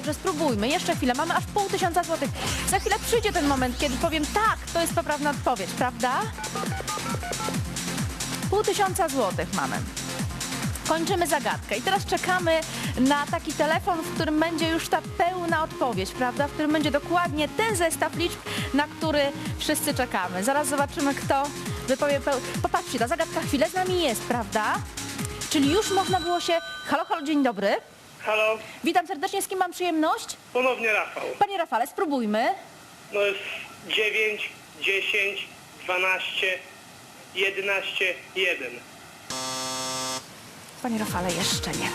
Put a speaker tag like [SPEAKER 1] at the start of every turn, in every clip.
[SPEAKER 1] także spróbujmy. Jeszcze chwilę, mamy aż pół tysiąca złotych. Za chwilę przyjdzie ten moment, kiedy powiem tak, to jest poprawna odpowiedź, prawda? Pół tysiąca złotych mamy. Kończymy zagadkę i teraz czekamy na taki telefon, w którym będzie już ta pełna odpowiedź, prawda? W którym będzie dokładnie ten zestaw liczb, na który wszyscy czekamy. Zaraz zobaczymy, kto wypowie peł... Popatrzcie, ta zagadka chwilę z nami jest, prawda? Czyli już można było się... Halo, halo, dzień dobry.
[SPEAKER 2] Halo,
[SPEAKER 1] Witam serdecznie, z kim mam przyjemność?
[SPEAKER 2] ponownie Rafał.
[SPEAKER 1] Panie Rafale, spróbujmy.
[SPEAKER 2] No jest 9, 10, 12, 11, 1.
[SPEAKER 1] Panie Rafale, jeszcze nie.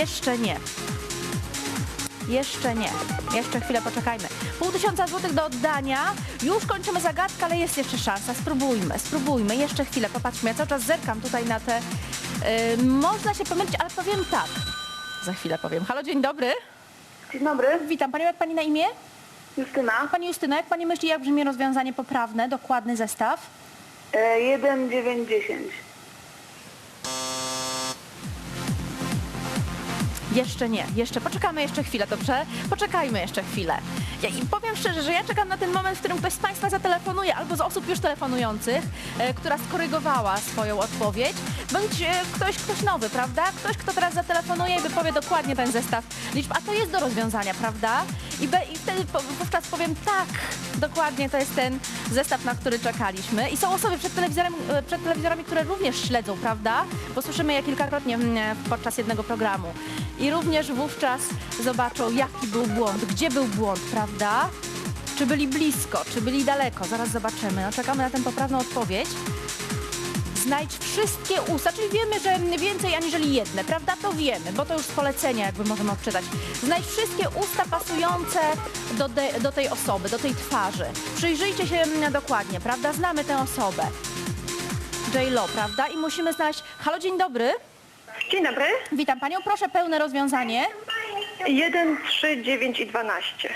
[SPEAKER 1] Jeszcze nie. Jeszcze nie. Jeszcze chwilę poczekajmy. Pół tysiąca złotych do oddania. Już kończymy zagadkę, ale jest jeszcze szansa. Spróbujmy, spróbujmy. Jeszcze chwilę. Popatrzmy, ja cały czas zerkam tutaj na te... Yy, można się pomylić, ale powiem tak. Za chwilę powiem. Halo, dzień dobry.
[SPEAKER 3] Dzień dobry,
[SPEAKER 1] Witam Panią, jak Pani na imię?
[SPEAKER 3] Justyna.
[SPEAKER 1] Pani Justyna, jak Pani myśli, jak brzmi rozwiązanie poprawne, dokładny zestaw?
[SPEAKER 3] E, 1, 9, 10.
[SPEAKER 1] Jeszcze nie, jeszcze poczekamy jeszcze chwilę, dobrze? Poczekajmy jeszcze chwilę. Ja, I powiem szczerze, że ja czekam na ten moment, w którym ktoś z Państwa zatelefonuje, albo z osób już telefonujących, e, która skorygowała swoją odpowiedź, bądź e, ktoś, ktoś nowy, prawda? Ktoś, kto teraz zatelefonuje i wypowie dokładnie ten zestaw liczb, a to jest do rozwiązania, prawda? I, be, wtedy wówczas powiem tak, dokładnie to jest ten zestaw, na który czekaliśmy. I są osoby przed telewizorem, e, przed telewizorami, które również śledzą, prawda? Bo słyszymy je kilkakrotnie mm, podczas jednego programu. I również wówczas zobaczą, jaki był błąd, gdzie był błąd, prawda? Czy byli blisko, czy byli daleko? Zaraz zobaczymy. No, czekamy na tę poprawną odpowiedź. Znajdź wszystkie usta, czyli wiemy, że więcej aniżeli jedne, prawda? To wiemy, bo to już z polecenia jakby możemy odczytać. Znajdź wszystkie usta pasujące do, de, do tej osoby, do tej twarzy. Przyjrzyjcie się mm, dokładnie, prawda? Znamy tę osobę. J-Lo, prawda? I musimy znaleźć... Halo, dzień dobry.
[SPEAKER 3] Dzień dobry.
[SPEAKER 1] Witam Panią, proszę pełne rozwiązanie.
[SPEAKER 3] 1, 3, 9 i 12.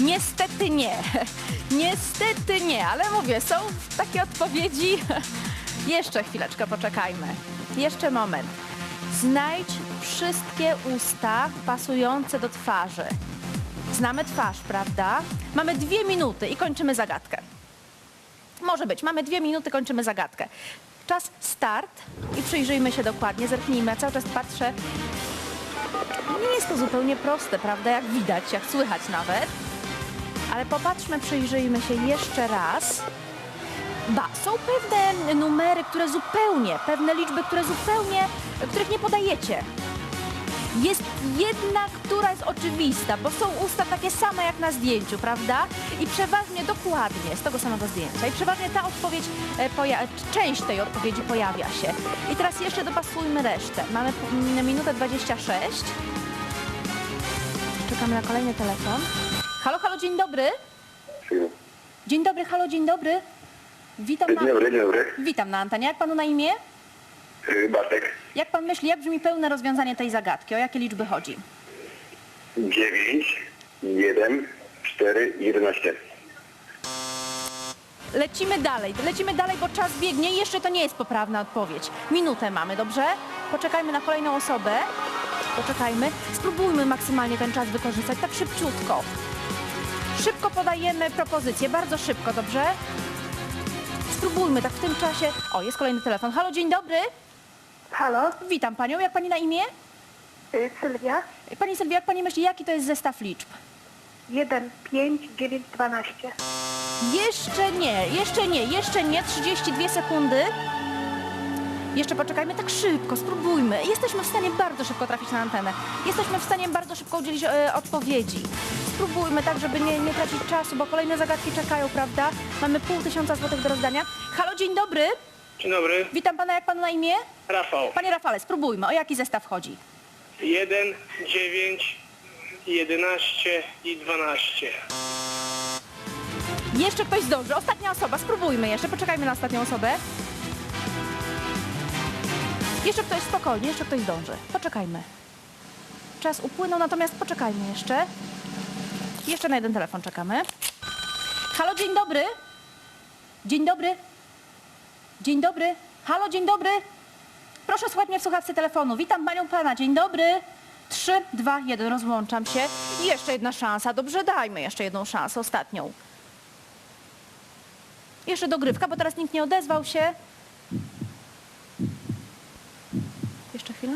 [SPEAKER 1] Niestety nie. Niestety nie, ale mówię, są takie odpowiedzi. Jeszcze chwileczkę poczekajmy. Jeszcze moment. Znajdź wszystkie usta pasujące do twarzy. Znamy twarz, prawda? Mamy dwie minuty i kończymy zagadkę. Może być, mamy dwie minuty, kończymy zagadkę. Czas start i przyjrzyjmy się dokładnie, zerknijmy. Ja cały czas patrzę. Nie jest to zupełnie proste, prawda? Jak widać, jak słychać nawet. Ale popatrzmy, przyjrzyjmy się jeszcze raz. Ba, są pewne numery, które zupełnie, pewne liczby, które zupełnie, których nie podajecie. Jest jedna, która jest oczywista, bo są usta takie same jak na zdjęciu, prawda? I przeważnie dokładnie z tego samego zdjęcia. I przeważnie ta odpowiedź, e, część tej odpowiedzi pojawia się. I teraz jeszcze dopasujmy resztę. Mamy mm, minutę 26. Czekamy na kolejny telefon. Halo, halo, dzień dobry. Dzień dobry, halo, dzień dobry. Witam na,
[SPEAKER 4] Dzień dobry, dzień dobry.
[SPEAKER 1] witam na antenie. Jak panu na imię?
[SPEAKER 4] Y, Bartek.
[SPEAKER 1] Jak pan myśli, jak brzmi pełne rozwiązanie tej zagadki? O jakie liczby chodzi?
[SPEAKER 4] 9, 1, 4 i 11.
[SPEAKER 1] Lecimy dalej, lecimy dalej, bo czas biegnie i jeszcze to nie jest poprawna odpowiedź. Minutę mamy, dobrze? Poczekajmy na kolejną osobę. Poczekajmy. Spróbujmy maksymalnie ten czas wykorzystać, tak szybciutko. Szybko podajemy propozycję, bardzo szybko, dobrze? Spróbujmy tak w tym czasie. O, jest kolejny telefon. Halo, dzień dobry.
[SPEAKER 3] Halo,
[SPEAKER 1] Witam panią. Jak pani na imię?
[SPEAKER 3] y, Sylwia.
[SPEAKER 1] Pani Sylwia, jak pani myśli, jaki to jest zestaw liczb?
[SPEAKER 3] 1, 5, 9, 12.
[SPEAKER 1] Jeszcze nie, jeszcze nie, jeszcze nie. 32 sekundy. Jeszcze poczekajmy tak szybko, spróbujmy. Jesteśmy w stanie bardzo szybko trafić na antenę. Jesteśmy w stanie bardzo szybko udzielić e, odpowiedzi. Spróbujmy tak, żeby nie, nie tracić czasu, bo kolejne zagadki czekają, prawda? Mamy pół tysiąca złotych do rozdania. Halo, dzień dobry.
[SPEAKER 2] Dzień dobry,
[SPEAKER 1] Witam pana, jak panu na imię?
[SPEAKER 2] Rafał.
[SPEAKER 1] Panie Rafale, spróbujmy. O jaki zestaw chodzi?
[SPEAKER 2] 1, 9, 11 i 12.
[SPEAKER 1] Jeszcze ktoś zdąży. Ostatnia osoba. Spróbujmy jeszcze. Poczekajmy na ostatnią osobę. Jeszcze ktoś spokojnie, jeszcze ktoś zdąży. Poczekajmy. Czas upłynął, natomiast poczekajmy jeszcze. Jeszcze na jeden telefon czekamy. Halo, dzień dobry. Dzień dobry. Dzień dobry. Halo, dzień dobry. Proszę słuchać mnie w słuchawce telefonu. Witam panią pana. Dzień dobry. 3, 2, 1. Rozłączam się. I jeszcze jedna szansa. Dobrze, dajmy jeszcze jedną szansę, ostatnią. Jeszcze dogrywka, bo teraz nikt nie odezwał się. Jeszcze chwilę.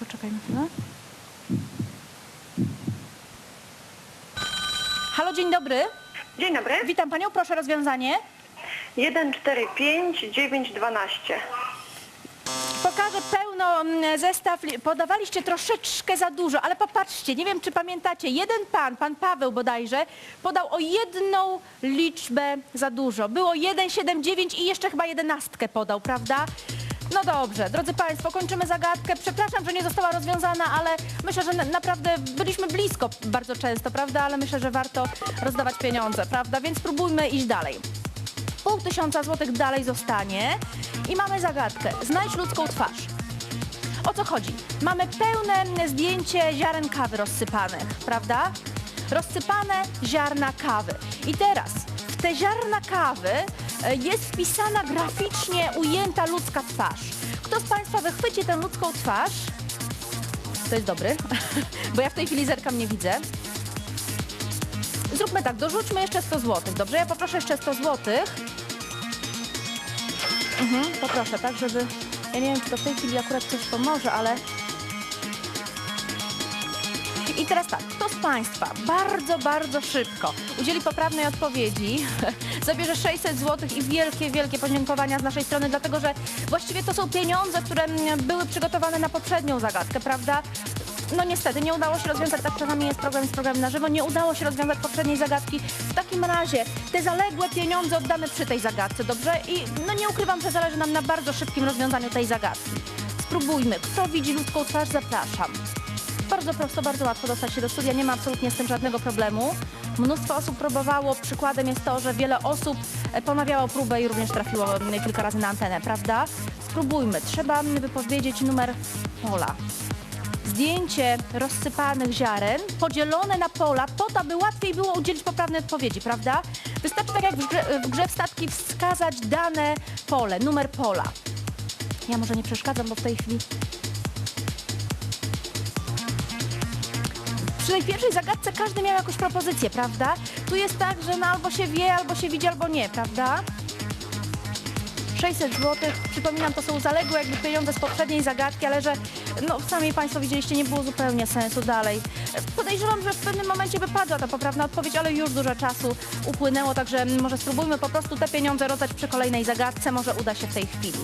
[SPEAKER 1] Poczekajmy chwilę. Halo, dzień dobry.
[SPEAKER 3] Dzień dobry.
[SPEAKER 1] Witam panią, proszę rozwiązanie.
[SPEAKER 3] 1, 4, 5, 9, 12.
[SPEAKER 1] Pokażę pełno mm, zestaw. li- Podawaliście troszeczkę za dużo, ale popatrzcie, nie wiem czy pamiętacie, jeden pan, pan Paweł bodajże, podał o jedną liczbę za dużo. Było 1, 7, 9 i jeszcze chyba jedenastkę podał, prawda? No dobrze, drodzy Państwo, kończymy zagadkę. Przepraszam, że nie została rozwiązana, ale myślę, że na- naprawdę byliśmy blisko bardzo często, prawda? Ale myślę, że warto rozdawać pieniądze, prawda? Więc spróbujmy iść dalej. Pół tysiąca złotych dalej zostanie i mamy zagadkę. Znajdź ludzką twarz. O co chodzi? Mamy pełne zdjęcie ziaren kawy rozsypanych, prawda? Rozsypane ziarna kawy. I teraz w te ziarna kawy e, jest wpisana graficznie ujęta ludzka twarz. Kto z Państwa wychwyci tę ludzką twarz? To jest dobry, bo ja w tej chwili zerkam nie widzę. Zróbmy tak, dorzućmy jeszcze 100 zł, dobrze? Ja poproszę jeszcze 100 zł. Mhm, poproszę, tak, żeby... Ja nie wiem, czy to w tej chwili akurat coś pomoże, ale... I teraz tak, kto z Państwa bardzo, bardzo szybko udzieli poprawnej odpowiedzi, zabierze 600 zł i wielkie, wielkie podziękowania z naszej strony, dlatego że właściwie to są pieniądze, które były przygotowane na poprzednią zagadkę, prawda? No niestety, nie udało się rozwiązać, tak czasami jest program z programem na żywo, nie udało się rozwiązać poprzedniej zagadki. W takim razie te zaległe pieniądze oddamy przy tej zagadce, dobrze? I no nie ukrywam, że zależy nam na bardzo szybkim rozwiązaniu tej zagadki. Spróbujmy. Kto widzi ludzką twarz, zapraszam. Bardzo prosto, bardzo łatwo dostać się do studia, nie ma absolutnie z tym żadnego problemu. Mnóstwo osób próbowało, przykładem jest to, że wiele osób e, ponawiało próbę i również trafiło mm, kilka razy na antenę, prawda? Spróbujmy, trzeba wypowiedzieć numer pola. Zdjęcie rozsypanych ziaren podzielone na pola po to, aby łatwiej było udzielić poprawnej odpowiedzi, prawda? Wystarczy tak jak w grze, w grze wskazać dane pole, numer pola. Ja może nie przeszkadzam, bo w tej chwili Przy tej pierwszej zagadce każdy miał jakąś propozycję, prawda? Tu jest tak, że no albo się wie, albo się widzi, albo nie, prawda? 600 zł, przypominam, to są zaległe jakby pieniądze z poprzedniej zagadki, ale że no sami Państwo widzieliście, nie było zupełnie sensu dalej. Podejrzewam, że w pewnym momencie wypadła ta poprawna odpowiedź, ale już dużo czasu upłynęło, także może spróbujmy po prostu te pieniądze rozdać przy kolejnej zagadce, może uda się w tej chwili.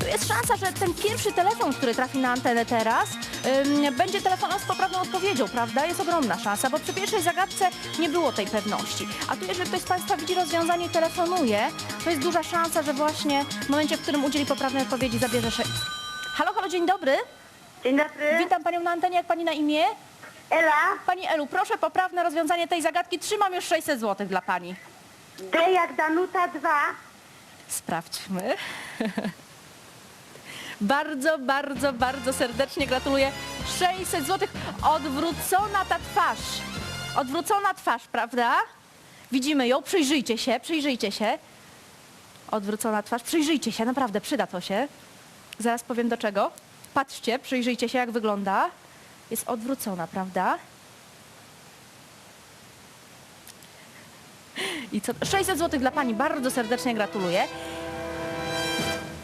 [SPEAKER 1] Tu jest szansa, że ten pierwszy telefon, który trafi na antenę teraz, będzie telefonem z poprawną odpowiedzią, prawda? Jest ogromna szansa, bo przy pierwszej zagadce nie było tej pewności. A tu jeżeli ktoś z Państwa widzi rozwiązanie i telefonuje, to jest duża szansa, że właśnie w momencie, w którym udzieli poprawnej odpowiedzi, zabierze się... Halo, halo, dzień dobry.
[SPEAKER 3] Dzień dobry.
[SPEAKER 1] Witam Panią na antenie, jak Pani na imię?
[SPEAKER 3] Ela,
[SPEAKER 1] Pani Elu, proszę poprawne rozwiązanie tej zagadki. Trzymam już 600 zł dla Pani.
[SPEAKER 3] D jak Danuta 2.
[SPEAKER 1] Sprawdźmy. Bardzo, bardzo, bardzo serdecznie gratuluję. 600 zł. Odwrócona ta twarz. Odwrócona twarz, prawda? Widzimy ją. Przyjrzyjcie się, przyjrzyjcie się. Odwrócona twarz. Przyjrzyjcie się, naprawdę przyda to się. Zaraz powiem do czego. Patrzcie, przyjrzyjcie się jak wygląda. Jest odwrócona, prawda? I co? 600 zł dla Pani. Bardzo serdecznie gratuluję.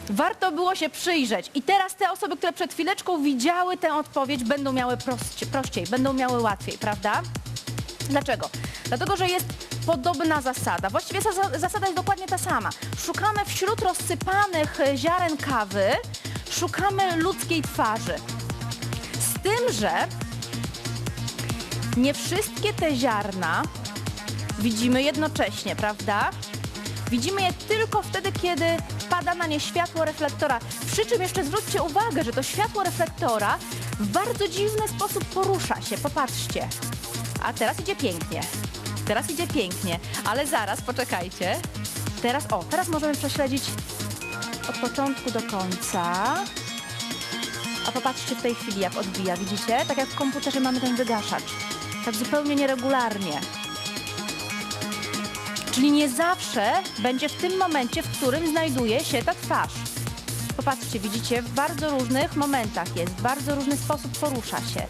[SPEAKER 1] Warto było się przyjrzeć. I teraz te osoby, które przed chwileczką widziały tę odpowiedź, będą miały prości, prościej, będą miały łatwiej, prawda? Dlaczego? Dlatego, że jest podobna zasada. Właściwie zasa- zasada jest dokładnie ta sama. Szukamy wśród rozsypanych e, ziaren kawy, szukamy ludzkiej twarzy. Z tym, że nie wszystkie te ziarna widzimy jednocześnie, prawda? Widzimy je tylko wtedy, kiedy pada na nie światło reflektora. Przy czym jeszcze zwróćcie uwagę, że to światło reflektora w bardzo dziwny sposób porusza się. Popatrzcie. A teraz idzie pięknie. Teraz idzie pięknie, ale zaraz, poczekajcie. Teraz, o, teraz możemy prześledzić od początku do końca. A popatrzcie w tej chwili, jak odbija, widzicie? Tak jak w komputerze mamy ten wygaszacz. Tak zupełnie nieregularnie. Czyli nie zawsze będzie w tym momencie, w którym znajduje się ta twarz. Popatrzcie, widzicie, w bardzo różnych momentach jest, w bardzo różny sposób porusza się.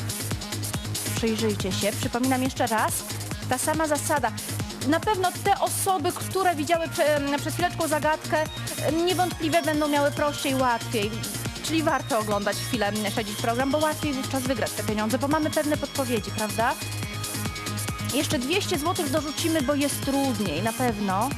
[SPEAKER 1] Przyjrzyjcie się, przypominam jeszcze raz, ta sama zasada. Na pewno te osoby, które widziały prze, przed chwileczką zagadkę, niewątpliwie będą miały prościej, łatwiej. Czyli warto oglądać chwilę, śledzić program, bo łatwiej wówczas wygrać te pieniądze, bo mamy pewne podpowiedzi, prawda? Jeszcze 200 zł dorzucimy, bo jest trudniej, na pewno.